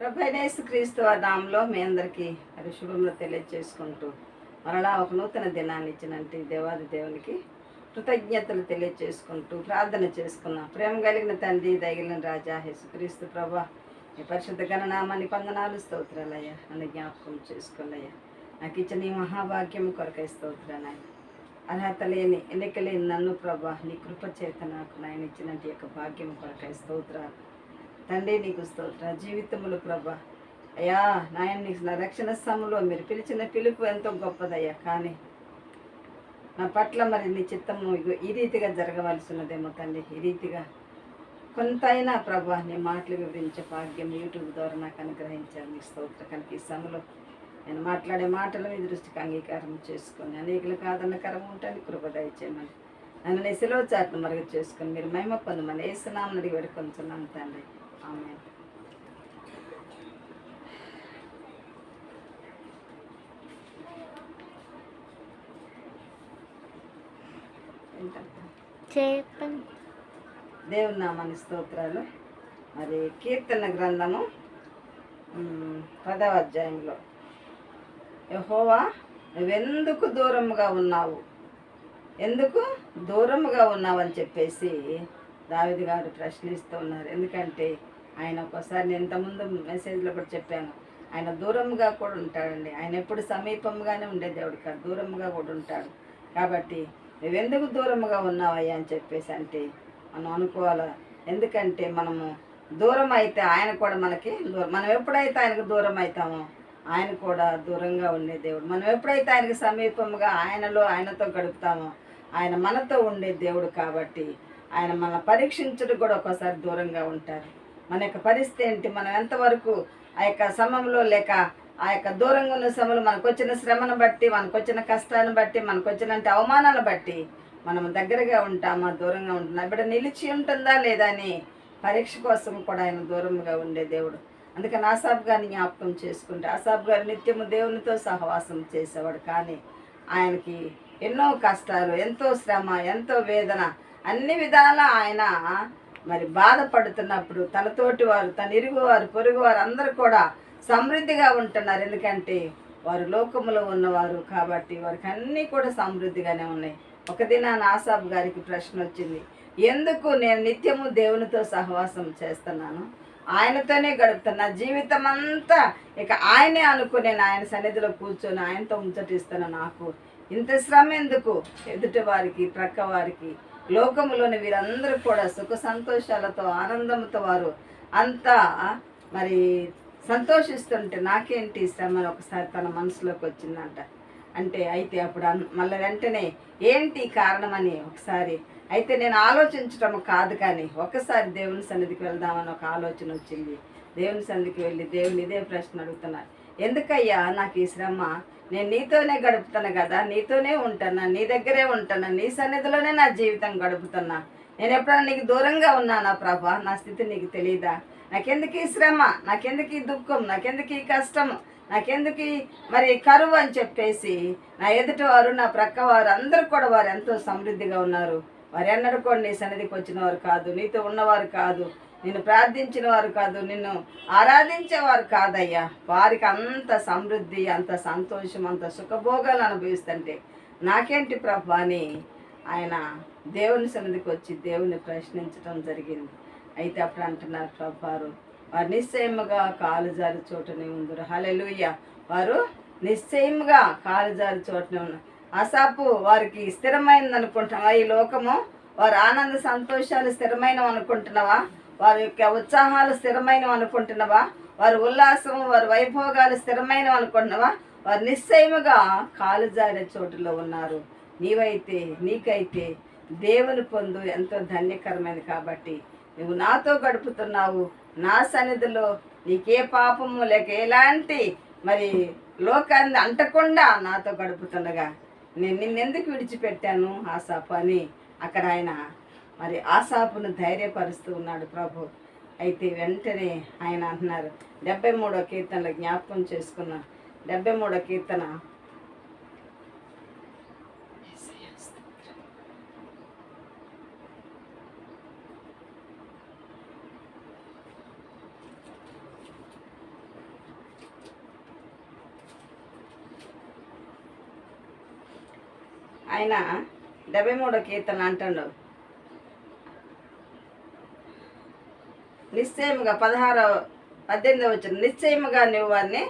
ప్రభైనేసు క్రీస్తు నామంలో మీ అందరికీ అది శుభములు తెలియజేసుకుంటూ మరలా ఒక నూతన దినాన్ని ఇచ్చినట్టు దేవాది దేవునికి కృతజ్ఞతలు తెలియజేసుకుంటూ ప్రార్థన చేసుకున్నాం. ప్రేమ కలిగిన తండ్రి దగిలిన రాజా యేసుక్రీస్తు ప్రభా ఈ పరిశుద్ధ గణనామాన్ని పందనాలు స్తోత్రాలయ్యా. అని జ్ఞాపకం చేసుకోలయ్యా నాకు ఇచ్చిన ఈ మహాభాగ్యం కొరకై స్తోత్రాలయ్య అర్హత లేని ఎన్నిక లేని నన్ను ప్రభా నీ కృప చేత నాకు నాయన ఇచ్చినట్టు యొక్క భాగ్యం కొరకై స్తోత్రాలు. తండ్రి నీకు స్తోత్ర. జీవితములు ప్రభా. అయ్యా నాయన నీకు నా రక్షణ సమయంలో మీరు పిలిచిన పిలుపు ఎంతో గొప్పదయ్యా. కానీ నా పట్ల మరి నీ చిత్తము ఈ రీతిగా జరగవలసినదేమో తండ్రి. ఈ రీతిగా కొంతైనా ప్రభా నీ మాటలు వివరించే భాగ్యం యూట్యూబ్ ద్వారా నాకు అనుగ్రహించాను నీకు స్తోత్ర కనుక ఈ సమయంలో నేను మాట్లాడే మాటల మీ దృష్టికి అంగీకారం చేసుకొని అనేకులు కాదన్నకరం ఉంటాను. కృప దయచేయమని నన్ను నీ సెలవు చాట్ను మరుగు చేసుకొని మీరు మహిమ పొందమని ఏసునామని అడిగి వేడుకొంచున్నాను తండ్రి. చెప్పండి. దేవుని నామాని స్తోత్రాలు. మరి కీర్తన గ్రంథము పదవ అధ్యాయంలో. యహోవా నువ్వెందుకు దూరముగా ఉన్నావు? ఎందుకు దూరముగా ఉన్నావు అని చెప్పేసి దావిది గారు ప్రశ్నిస్తూ ఉన్నారు. ఎందుకంటే ఆయన ఒకసారి నేను ఇంతకుముందు మెసేజ్లో కూడా చెప్పాను. ఆయన దూరంగా కూడా ఉంటాడండి. ఆయన ఎప్పుడు సమీపంగానే ఉండే దేవుడు కాదు దూరంగా కూడా ఉంటాడు. కాబట్టి నువ్వెందుకు దూరంగా ఉన్నావయ్యా? అని చెప్పేసి అంటే మనం అనుకోవాలి? ఎందుకంటే మనము దూరం అయితే ఆయన కూడా మనకి దూరం. మనం ఎప్పుడైతే ఆయనకు దూరం అవుతామో ఆయన కూడా దూరంగా ఉండే దేవుడు. మనం ఎప్పుడైతే ఆయనకు సమీపంగా ఆయనలో ఆయనతో గడుపుతామో ఆయన మనతో ఉండే దేవుడు కాబట్టి ఆయన మన పరీక్షించడం కూడా ఒక్కోసారి దూరంగా ఉంటారు. మన యొక్క పరిస్థితి ఏంటి? మనం ఎంతవరకు ఆ యొక్క సమయంలో లేక ఆ యొక్క దూరంగా ఉన్న సమయంలో మనకు వచ్చిన శ్రమను బట్టి మనకు వచ్చిన కష్టాన్ని బట్టి మనకు వచ్చిన అవమానాలను బట్టి మనం దగ్గరగా ఉంటామా దూరంగా ఉంటున్నా? బిడ్డ నిలిచి ఉంటుందా లేదా అని పరీక్ష కోసం కూడా ఆయన దూరంగా ఉండే దేవుడు. అందుకని ఆసాబ్ గారిని జ్ఞాపకం చేసుకుంటే ఆసాబ్ గారు నిత్యము దేవునితో సహవాసం చేసేవాడు. కానీ ఆయనకి ఎన్నో కష్టాలు ఎంతో శ్రమ ఎంతో వేదన అన్ని విధాల ఆయన మరి బాధపడుతున్నప్పుడు తనతోటి వారు తన ఇరుగువారు పొరుగువారు అందరూ కూడా సమృద్ధిగా ఉంటున్నారు. ఎందుకంటే వారు లోకములో ఉన్నవారు కాబట్టి వారికి అన్నీ కూడా సమృద్ధిగానే ఉన్నాయి. ఒక దినాన ఆసాబ్ గారికి ప్రశ్న వచ్చింది ఎందుకు నేను నిత్యము దేవునితో సహవాసం చేస్తున్నాను? ఆయనతోనే గడుపుతున్నా. జీవితం అంతా ఇక ఆయనే అనుకుని నేను ఆయన సన్నిధిలో కూర్చొని ఆయనతో ముచ్చటిస్తున్నా నాకు ఇంత శ్రమ ఎందుకు? ఎదుటి వారికి ప్రక్క వారికి లోకములోని వీరందరూ కూడా సుఖ సంతోషాలతో ఆనందంతో వారు అంతా మరి సంతోషిస్తుంటే నాకేంటి శ్రమ అని ఒకసారి తన మనసులోకి వచ్చిందంట. అంటే అయితే అప్పుడు మళ్ళీ వెంటనే ఏంటి కారణమని ఒకసారి అయితే నేను ఆలోచించటం కాదు కానీ ఒక్కసారి దేవుని సన్నిధికి వెళ్దామని ఒక ఆలోచన వచ్చింది. దేవుని సన్నిధికి వెళ్ళి దేవుని ఇదే ప్రశ్న అడుగుతున్నాను ఎందుకయ్యా నాకు ఈ శ్రమ? నేను నీతోనే గడుపుతాను కదా నీతోనే ఉంటానా? నీ దగ్గరే ఉంటానా? నీ సన్నిధిలోనే నా జీవితం గడుపుతున్నా. నేను ఎప్పుడైనా నీకు దూరంగా ఉన్నానా ప్రభా? నా స్థితి నీకు తెలియదా నాకెందుకు ఈ శ్రమ? నాకెందుకు ఈ దుఃఖం? నాకెందుకు ఈ కష్టం? నాకెందుకు మరి కరువు అని చెప్పేసి నా ఎదుటివారు నా ప్రక్క వారు అందరూ కూడా వారు ఎంతో సమృద్ధిగా ఉన్నారు. వారు ఎన్నడూ కూడా నీ సన్నిధికి వచ్చిన వారు కాదు నీతో ఉన్నవారు కాదు. నిన్ను ప్రార్థించిన వారు కాదు నిన్ను ఆరాధించేవారు కాదయ్యా. వారికి అంత సమృద్ధి అంత సంతోషం అంత సుఖభోగాలు అనుభవిస్తుంటే నాకేంటి ప్రభా అని ఆయన దేవుని సన్నిధికి వచ్చి దేవుని ప్రశ్నించడం జరిగింది. అయితే అప్పుడు అంటున్నారు ప్రభారు వారు నిశ్చయముగా కాలు జారి చోటనే ఉందరు. హలెలుయ్య వారు నిశ్చయముగా కాలు జారి చోటనే ఉన్నారు అసాపు వారికి స్థిరమైనది అనుకుంటున్నావా ఈ లోకము? వారు ఆనంద సంతోషాలు స్థిరమైనవి అనుకుంటున్నావా వారి యొక్క ఉత్సాహాలు స్థిరమైనవి అనుకుంటున్నావా? వారి ఉల్లాసం వారి వైభోగాలు స్థిరమైనవి అనుకుంటున్నావా? వారు నిశ్చయముగా కాలు జారే చోటులో ఉన్నారు. నీవైతే నీకైతే దేవుని పొందు ఎంతో ధన్యకరమైనది కాబట్టి నువ్వు నాతో గడుపుతున్నావు. నా సన్నిధిలో నీకే పాపము లేక ఎలాంటి మరి లోకాన్ని అంటకుండా నాతో గడుపుతుండగా నేను నిన్నెందుకు విడిచిపెట్టాను? ఆ సపని అక్కడ ఆయన మరి ఆశాపును ధైర్యపరుస్తూ ఉన్నాడు ప్రభు. అయితే వెంటనే ఆయన అంటున్నారు డెబ్బై మూడో కీర్తనలు జ్ఞాపకం చేసుకున్నాడు డెబ్బై మూడో కీర్తన. ఆయన డెబ్బై మూడో కీర్తన అంటున్నాడు నిశ్చయముగా పదహారవ పద్దెనిమిదవ వచ్చిన నిశ్చయముగా నువ్వు వారిని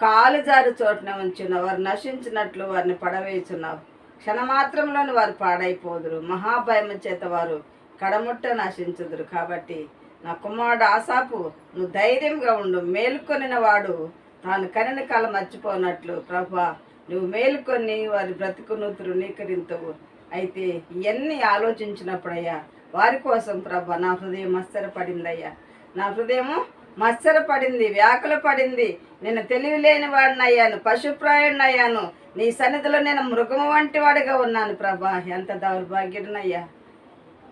కాలు జారు చోటున ఉంచున్నావు వారు నశించినట్లు వారిని పడవేయుచున్నావు. క్షణమాత్రంలోని వారు పాడైపోదురు. మహాభయము చేత వారు కడముట్ట నశించుదురు. కాబట్టి నా కుమారుడు ఆసాపు నువ్వు ధైర్యంగా ఉండు. మేలుకొనిన వాడు తాను కనిన కాలం మర్చిపోనట్లు. ప్రభా నువ్వు మేలుకొని వారి బ్రతుకును తృణీకరించవు అయితే ఇవన్నీ ఆలోచించినప్పుడయ్యా వారి కోసం ప్రభా నా హృదయం మత్సరపడిందయ్యా నా హృదయము మత్సరపడింది వ్యాకుల పడింది. నేను తెలివి లేని వాడిని అయ్యాను పశుప్రాయుడిని అయ్యాను నీ సన్నిధిలో నేను మృగము వంటి వాడిగా ఉన్నాను ప్రభా. ఎంత దౌర్భాగ్యుడినయ్యా.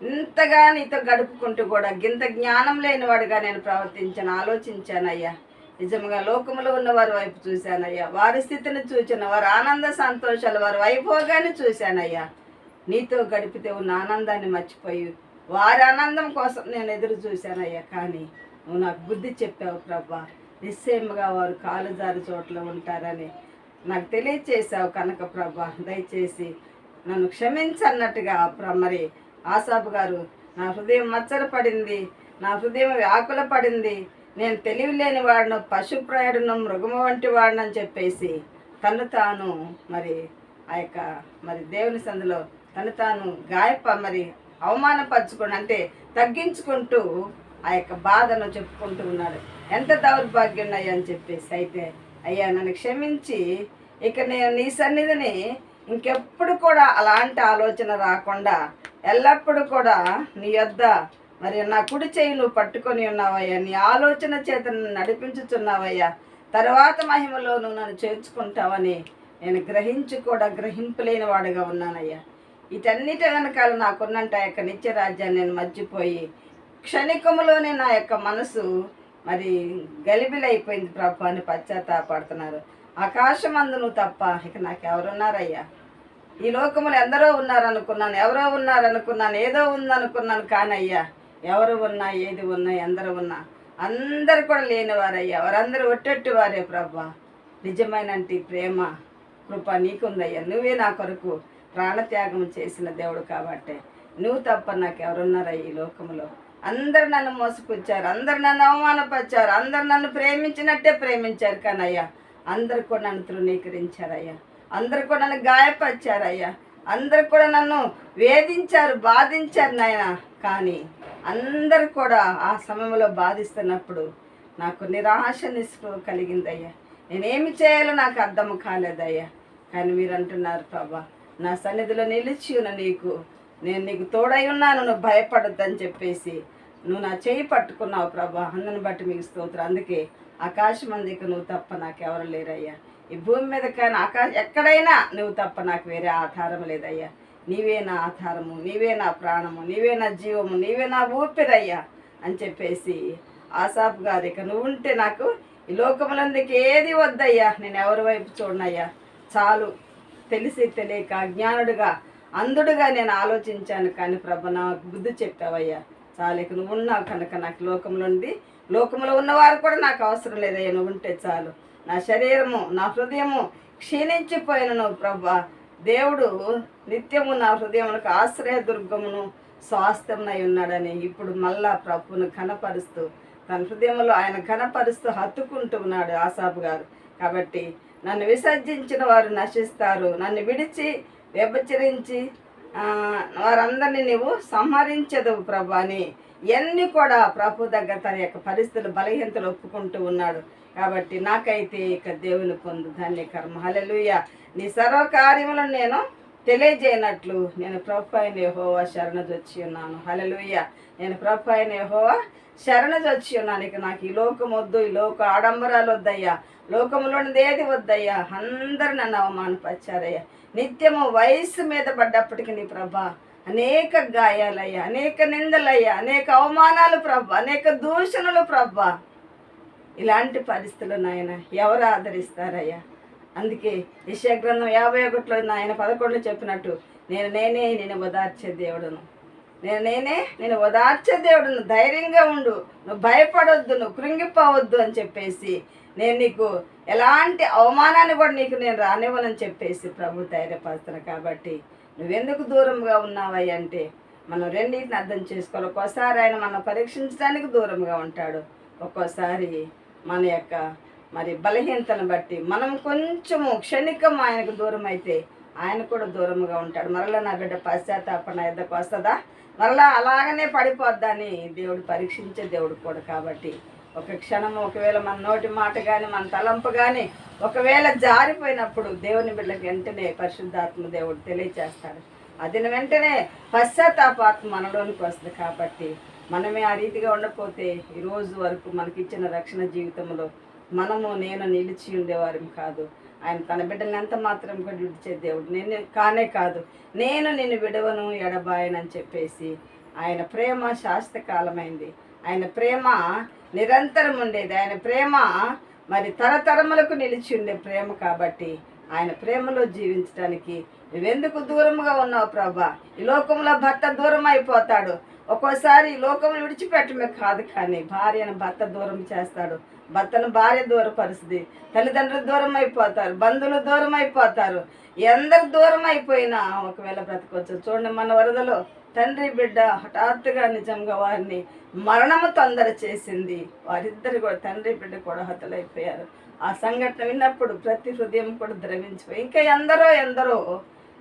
ఇంతగా నీతో గడుపుకుంటూ కూడా గింత జ్ఞానం లేనివాడుగా నేను ప్రవర్తించాను ఆలోచించానయ్యా. నిజంగా లోకములో ఉన్న వారి వైపు చూశానయ్యా. వారి స్థితిని చూచిన వారి ఆనంద సంతోషాలు వారి వైభోగాన్ని చూశానయ్యా. నీతో గడిపితే ఉన్న ఆనందాన్ని మర్చిపోయి వారి ఆనందం కోసం నేను ఎదురు చూశానయ్యా కానీ నువ్వు నాకు బుద్ధి చెప్పావు ప్రభా. నిస్సేమగా వారు కాలు జారి చోట్ల ఉంటారని నాకు తెలియచేసావు కనుక ప్రభా. దయచేసి నన్ను క్షమించన్నట్టుగా ప్ర- మరి ఆసాబు గారు నా హృదయం మచ్చరపడింది నా హృదయం వ్యాకుల పడింది. నేను తెలివిలేని వాడును పశుప్రాయుడును మృగము వంటి వాడినని చెప్పేసి తను తాను మరి ఆ యొక్క మరి దేవుని సందులో తను తాను గాయప మరి అవమానపరచుకుని అంటే తగ్గించుకుంటూ ఆ యొక్క బాధను చెప్పుకుంటూ ఉన్నాడు. ఎంత దౌర్భాగ్యం అయ్యా అని చెప్పేసి అయితే అయ్యా నన్ను క్షమించి ఇక నేను నీ సన్నిధిని ఇంకెప్పుడు కూడా అలాంటి ఆలోచన రాకుండా ఎల్లప్పుడూ కూడా నీ యొద్ద మరి నా కుడి చేయి నువ్వు పట్టుకొని ఉన్నావయ్యా నీ ఆలోచన చేత నడిపించుచున్నావయ్యా. తర్వాత మహిమలో నువ్వు నన్ను చేర్చుకుంటావని నేను గ్రహించి కూడా గ్రహింపలేని వాడుగా ఉన్నానయ్యా. వీటన్నిటి వెనకాల నాకున్నంట యొక్క నిత్య రాజ్యాన్ని నేను మర్చిపోయి క్షణికములోనే నా యొక్క మనసు మరి గలిబిలైపోయింది ప్రభు అని పశ్చాత్తాపడుతున్నారు. ఆకాశమందును తప్ప ఇక నాకు ఎవరున్నారయ్యా ఈ లోకములు ఎందరో ఉన్నారనుకున్నాను ఎవరో ఉన్నారనుకున్నాను ఏదో ఉందనుకున్నాను కానయ్యా ఎవరు ఉన్నా ఏది ఉన్నా ఎందరు ఉన్నా అందరు కూడా లేనివారయ్యా వారందరూ ఒట్టెట్టు వారే ప్రభా. నిజమైనంటి ప్రేమ కృప నీకుందయ్యా. నువ్వే నా కొరకు ప్రాణత్యాగం చేసిన దేవుడు కాబట్టి. నువ్వు తప్ప నాకు ఎవరున్నారయ్యా ఈ లోకములో? అందరు నన్ను మోసుకొచ్చారు అందరు నన్ను అవమానపరిచారు అందరు నన్ను ప్రేమించినట్టే ప్రేమించారు కానీ అయ్యా అందరు కూడా నన్ను తృణీకరించారయ్యా. అందరు కూడా నన్ను గాయపరిచారయ్యా. అందరు కూడా నన్ను వేధించారు బాధించారు నాయన. కానీ అందరు కూడా ఆ సమయంలో బాధిస్తున్నప్పుడు నాకు నిరాశ నిస్పృహ కలిగిందయ్యా. నేనేమి చేయాలో నాకు అర్థం కాలేదయ్యా. కానీ మీరు అంటున్నారు ప్రభా నా సన్నిధిలో నిలిచి ఉన్న నీకు నేను నీకు తోడై ఉన్నాను నువ్వు భయపడొద్దని చెప్పేసి నువ్వు నా చేయి పట్టుకున్నావు ప్రభా. అందుని బట్టి మీకు స్తోత్రం. అందుకే ఆకాశం అందుకు నువ్వు తప్ప నాకెవరు లేరయ్యా. ఈ భూమి మీద కానీ ఆకాశ ఎక్కడైనా నువ్వు తప్ప నాకు వేరే ఆధారం లేదయ్యా. నీవే నా ఆధారము నీవే నా ప్రాణము నీవే నా జీవము నీవే నా ఊపిరయ్యా అని చెప్పేసి ఆసాపు గారు ఇక నువ్వు ఉంటే నాకు ఈ లోకములందుకు ఏది వద్దయ్యా. నేను ఎవరి వైపు చూడనయ్యా. చాలు. తెలిసి తెలియక అజ్ఞానుడుగా అందుడుగా నేను ఆలోచించాను కానీ ప్రభ నాకు బుద్ధి చెప్పావయ్యా. చాలు ఇక నువ్వు ఉన్నావు కనుక నాకు లోకంలో ఉంది లోకంలో ఉన్నవారు కూడా నాకు అవసరం లేదయ్యా నువ్వు ఉంటే చాలు. నా శరీరము నా హృదయము క్షీణించిపోయిన నువ్వు ప్రభా. దేవుడు నిత్యము నా హృదయములకు ఆశ్రయ దుర్గమును స్వాస్థ్యమునై ఉన్నాడని ఇప్పుడు మళ్ళా ప్రభును కనపరుస్తూ తన హృదయంలో ఆయన కనపరుస్తూ హత్తుకుంటూ ఉన్నాడు ఆసాబు గారు. కాబట్టి నన్ను విసర్జించిన వారు నశిస్తారు. నన్ను విడిచి వ్యభచరించి వారందరినీ నీవు సంహరించదు ప్రభు అని ఇవన్నీ కూడా ప్రభు దగ్గర తన యొక్క పరిస్థితులు బలహీనతలు ఒప్పుకుంటూ ఉన్నాడు. కాబట్టి నాకైతే ఇక దేవుని పొందు ధన్య కర్మ హల్లెలూయ. నీ సర్వకార్యములను నేను తెలియజేయనట్లు నేను ప్రభు అయిన యెహోవా శరణజొచ్చి ఉన్నాను. హలలుయ్య నేను ప్రభు అయిన యెహోవా శరణజొచ్చి ఉన్నాను. ఇక నాకు ఈ లోకం వద్దు ఈ లోక ఆడంబరాలు వద్దయ్యా. లోకంలోనిది ఏది వద్దయ్యా? అందరు నన్ను అవమానపరిచారయ్యా. నిత్యము వయసు మీద పడ్డప్పటికి నీ ప్రభా అనేక గాయాలయ్యా అనేక నిందలయ్యా అనేక అవమానాలు ప్రభా అనేక దూషణలు ప్రభా. ఇలాంటి పరిస్థితులు నాయన ఎవరు ఆదరిస్తారయ్యా? అందుకే యెషయా గ్రంథం యాభై ఒకటిలో ఆయన పదకొండులో చెప్పినట్టు నేను నేనే నేను ఓదార్చే దేవుడును. నేను నేనే నేను ఓదార్చే దేవుడును. ధైర్యంగా ఉండు. నువ్వు భయపడొద్దు. నువ్వు కృంగిపోవద్దు అని చెప్పేసి నేను నీకు ఎలాంటి అవమానాన్ని కూడా నీకు నేను రానివ్వనని చెప్పేసి ప్రభు ధైర్యపరుస్తాను కాబట్టి నువ్వెందుకు దూరంగా ఉన్నావయ్య అంటే మనం రెండింటిని అర్థం చేసుకోవాలి. ఒక్కోసారి ఆయన మనం పరీక్షించడానికి దూరంగా ఉంటాడు. ఒక్కోసారి మన యొక్క మరి బలహీనతను బట్టి మనం కొంచెము క్షణికం ఆయనకు దూరం అయితే ఆయన కూడా దూరంగా ఉంటాడు. మరలా నా బిడ్డ పశ్చాత్తాపణ ఎద్దకు వస్తుందా? మరలా అలాగనే పడిపోద్దని దేవుడు పరీక్షించే దేవుడు కూడా కాబట్టి ఒక క్షణం ఒకవేళ మన నోటి మాట కానీ మన తలంపు కానీ ఒకవేళ జారిపోయినప్పుడు దేవుని బిడ్డకి వెంటనే పరిశుద్ధాత్మ దేవుడు తెలియచేస్తాడు. అది వెంటనే పశ్చాత్తాపాత్మ మనలోనికి వస్తుంది కాబట్టి మనమే ఆ రీతిగా ఉండకపోతే ఈ రోజు వరకు మనకి ఇచ్చిన రక్షణ జీవితంలో మనము నేను నిలిచి ఉండేవారం కాదు. ఆయన తన బిడ్డలను ఎంత మాత్రం కూడా విడిచే దేవుడు నేను కానే కాదు. నేను నిన్ను విడవను ఎడబాయనని చెప్పేసి ఆయన ప్రేమ శాశ్వతకాలమైంది. ఆయన ప్రేమ నిరంతరం ఉండేది. ఆయన ప్రేమ మరి తరతరములకు నిలిచి ఉండే ప్రేమ కాబట్టి ఆయన ప్రేమలో జీవించడానికి నువ్వెందుకు దూరంగా ఉన్నావు ప్రభా? ఈ లోకంలో భర్త దూరం అయిపోతాడు ఒక్కోసారి ఈ లోకం విడిచిపెట్టమే కాదు కానీ భార్యను భర్త దూరం చేస్తాడు. భర్తను భార్య దూరపరుస్తుంది తల్లిదండ్రులు దూరం అయిపోతారు బంధువులు దూరం అయిపోతారు ఎందరు దూరం అయిపోయినా ఒకవేళ బ్రతకొచ్చు. చూడండి మన వరదలో తండ్రి బిడ్డ హఠాత్తుగా నిజంగా వారిని మరణము తొందర చేసింది. వారిద్దరు కూడా తండ్రి బిడ్డ కూడా హతలైపోయారు. ఆ సంఘటన విన్నప్పుడు ప్రతి హృదయం కూడా ద్రవించిపోయి ఇంకా ఎందరో ఎందరో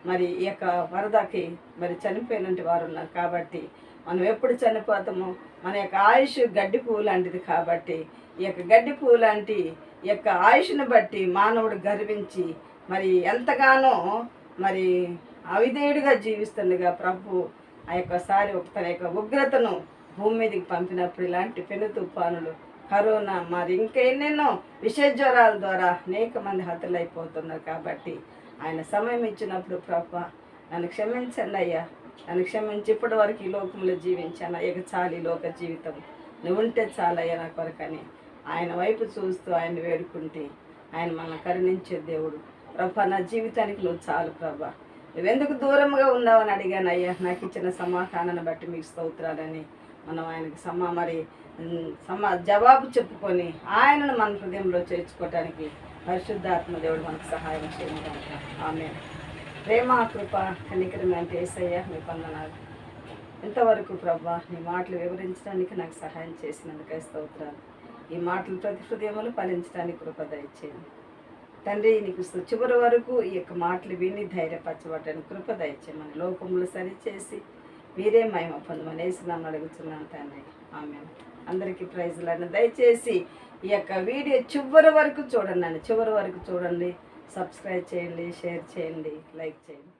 మరి ఈ యొక్క వరదకి మరి చనిపోయినటువంటి వారు ఉన్నారు కాబట్టి మనం ఎప్పుడు చనిపోతామో? మన యొక్క ఆయుష్ గడ్డి పువ్వు లాంటిది కాబట్టి ఈ యొక్క గడ్డి పువ్వు లాంటి ఈ యొక్క ఆయుష్ను బట్టి మానవుడు గర్వించి మరి ఎంతగానో మరి అవిధేయుడిగా జీవిస్తుండగా ప్రభు ఆ యొక్కసారి సారి తన యొక్క ఉగ్రతను భూమి మీదకి పంపినప్పుడు ఇలాంటి పెను తుఫానులు కరోనా మరి ఇంకా ఎన్నెన్నో విష జ్వరాల ద్వారా అనేక మంది హతులైపోతున్నారు కాబట్టి ఆయన సమయం ఇచ్చినప్పుడు ప్రభా నన్ను క్షమించండి అయ్యా. నన్ను క్షమించి ఇప్పటి వరకు ఈ లోకంలో జీవించాను. ఇక చాలు ఈ లోక జీవితం. నువ్వు ఉంటే చాలయ్యా నా కొరకని. ఆయన వైపు చూస్తూ ఆయన వేడుకుంటే ఆయన మనల్ని కరుణించే దేవుడు. ప్రభా నా జీవితానికి నువ్వు చాలు ప్రభా. నువ్వెందుకు దూరంగా ఉన్నావని అడిగాను అయ్యా. నాకు ఇచ్చిన సమాధానాన్ని బట్టి మీకు స్తోత్రాలని మనం ఆయనకి సమ్మ మరి సమ్మ జవాబు చెప్పుకొని ఆయనను మన హృదయంలో చేర్చుకోవటానికి పరిశుద్ధాత్మ దేవుడు మనకు సహాయం చేయడం ఆమె ప్రేమ కృప కనికరం అంటే ఏసయ్య మీ పొందనాలు ఇంతవరకు ప్రభా నీ మాటలు వివరించడానికి నాకు సహాయం చేసినందుకే స్తోత్రాలు. ఈ మాటలు ప్రతి హృదయములు ఫలించడానికి కృప దయచేయండి. తండ్రి నీకు చివరి వరకు ఈ యొక్క మాటలు విని ధైర్యపరచబడటానికి కృప దయచేయమని లోపములు సరిచేసి మీరే మహిమ పొందమని వేసినాం అడుగుతున్నాను తండ్రి. ఆమె అందరికీ ప్రైజ్లను దయచేసి ఈ యొక్క వీడియో చివరి వరకు చూడండి చివరి వరకు చూడండి. సబ్స్క్రైబ్ చేయండి షేర్ చేయండి లైక్ చేయండి.